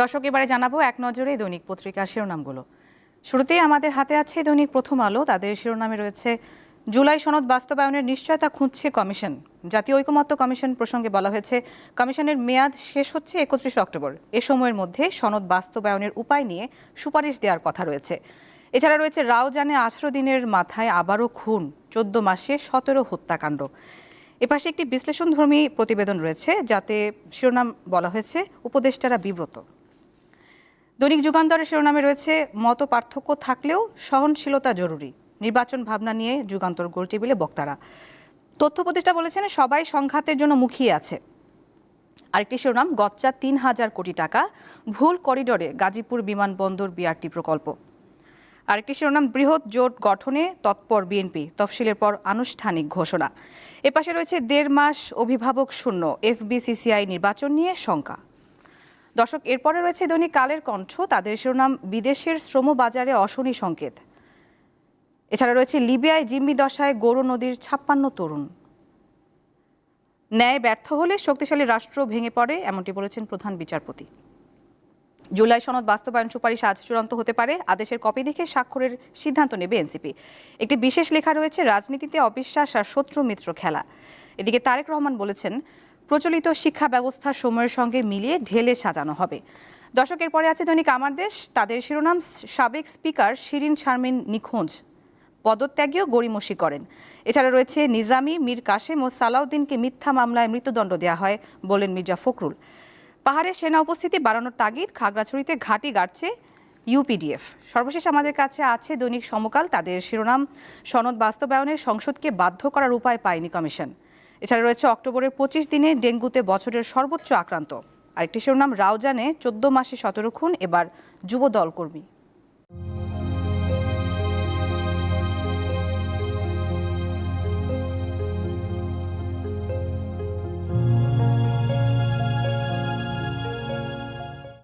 দর্শক, এবারে জানাব এক নজরে দৈনিক পত্রিকার শিরোনামগুলো। শুরুতেই আমাদের হাতে আছে দৈনিক প্রথম আলো। তাদের শিরোনামে রয়েছে, জুলাই সনদ বাস্তবায়নের নিশ্চয়তা খুঁজছে কমিশন। জাতীয় ঐকমত্য কমিশন প্রসঙ্গে বলা হয়েছে, কমিশনের মেয়াদ শেষ হচ্ছে একত্রিশ অক্টোবর। এ সময়ের মধ্যে সনদ বাস্তবায়নের উপায় নিয়ে সুপারিশ দেওয়ার কথা রয়েছে। এছাড়া রয়েছে, রাও জানে আঠারো দিনের মাথায় আবারও খুন, চোদ্দ মাসে সতেরো হত্যাকাণ্ড। এপাশে একটি বিশ্লেষণধর্মী প্রতিবেদন রয়েছে, যাতে শিরোনাম বলা হয়েছে, উপদেষ্টারা বিব্রত। দৈনিক যুগান্তরের শিরোনামে রয়েছে মত পার্থক্য থাকলেও সহনশীলতা জরুরি। নির্বাচন ভাবনা নিয়ে যুগান্তর গোল টেবিলে বক্তারা। তথ্য প্রতিষ্ঠা বলেছেন, সবাই সংঘাতের জন্য মুখিয়ে আছে। আরেকটি শিরোনাম, গচ্চা তিন হাজার কোটি টাকা, ভুল করিডোরে গাজীপুর বিমানবন্দর বিআরটি প্রকল্প। আরেকটি শিরোনাম, বৃহৎ জোট গঠনে তৎপর বিএনপি, তফসিলের পর আনুষ্ঠানিক ঘোষণা। এপাশে রয়েছে, দেড় মাস অভিভাবক শূন্য, এফবিসিসিআই নির্বাচন নিয়ে শঙ্কা। দর্শক, এরপরে রয়েছে দৈনিক কালের কণ্ঠ। তাদের শিরোনাম, বিদেশের শ্রম বাজারে অশনি সংকেত। এছাড়া রয়েছে লিবিয়ায় জিম্মি দশায় গৌর নদীর ছাপ্পান্ন তরুণ। ন্যায় ব্যর্থ হলে শক্তিশালী রাষ্ট্র ভেঙে পড়ে, এমনটি বলেছেন প্রধান বিচারপতি। জুলাই সনদ বাস্তবায়ন সুপারিশ আজ চূড়ান্ত হতে পারে, আদেশের কপি দেখে স্বাক্ষরের সিদ্ধান্ত নেবে এনসিপি। একটি বিশেষ লেখা রয়েছে, রাজনীতিতে অবিশ্বাস আর শত্রু মিত্র খেলা। এদিকে তারেক রহমান বলেছেন প্রচলিত শিক্ষা ব্যবস্থা সময়ের সঙ্গে মিলিয়ে ঢেলে সাজানো হবে। দশকের পরে আছে দৈনিক আমার দেশ। তাদের শিরোনাম সাবেক স্পিকার শিরিন শারমিন নিখোঁজ। পদত্যাগেও গড়িমসি করেন। এছাড়া রয়েছে নিজামি মীর কাশেম ও সালাউদ্দিনকে মিথ্যা মামলায় মৃত্যুদণ্ড দেওয়া হয় বলেন মির্জা ফখরুল। পাহাড়ে সেনা উপস্থিতি বাড়ানোর তাগিদ, খাগড়াছড়িতে ঘাঁটি গাড়ছে ইউপিডিএফ। সর্বশেষ আমাদের কাছে আছে দৈনিক সমকাল। তাদের শিরোনাম, সনদ বাস্তবায়নে সংসদকে বাধ্য করার উপায় পায়নি কমিশন। এছাড়া রয়েছে অক্টোবরের পঁচিশ দিনে ডেঙ্গুতে বছরের সর্বোচ্চ আক্রান্ত। আরেকটি শিরোনাম, রাউজানে চোদ্দ মাসে সতেরো খুন, এবার যুব দল কর্মী।